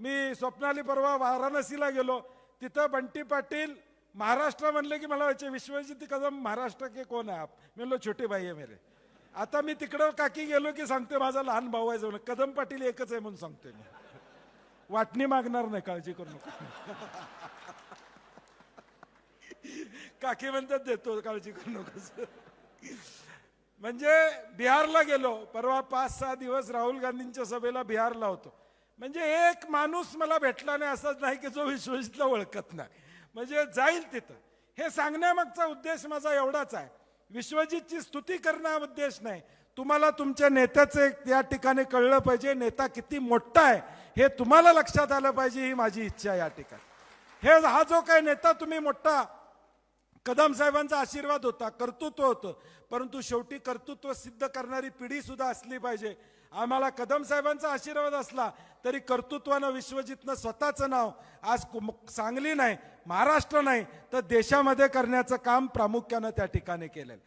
मी स्वप्नाली परवा वाराणसीला गेलो. तिथं बंटी पाटील महाराष्ट्र म्हणले की मला वाटचे विश्वजित कदम महाराष्ट्र के कोण आहे आप? मी म्हणलो छोटे भाई आहे मेरे. आता मी तिकडं काकी गेलो की सांगते माझा लहान भाऊ आहे जाऊन कदम पाटील एकच आहे म्हणून सांगते मी. वाटणी मागणार नाही काळजी करू नका. काकी म्हणतात देतो काळजी करू नकोस म्हणजे बिहारला गेलो. परवा पाच सहा दिवस राहुल गांधींच्या सभेला बिहारला होतो. म्हणजे एक माणूस मला भेटला नाही असंच नाही की जो विश्वजितला ओळखत नाही. म्हणजे जाईल तिथं. हे सांगण्यामागचा उद्देश माझा एवढाच आहे. विश्वजितची स्तुती करणं हा उद्देश नाही. तुम्हाला तुमच्या नेत्याचं या ठिकाणी कळलं पाहिजे नेता किती मोठा आहे हे तुम्हाला लक्षात आलं पाहिजे ही माझी इच्छा आहे या ठिकाणी. हे हा जो काही नेता तुम्ही मोठा कदम साहेबांचा आशीर्वाद होता कर्तृत्व होतं. परंतु शेवटी कर्तृत्व सिद्ध करणारी पिढी सुद्धा असली पाहिजे. आम्हाला कदम साहेबांचा आशीर्वाद असला तरी कर्तृत्वानं विश्वजितनं स्वतःचं नाव आज सांगली नाही महाराष्ट्र नाही तर देशामध्ये करण्याचं काम प्रामुख्यानं त्या ठिकाणी केलेलं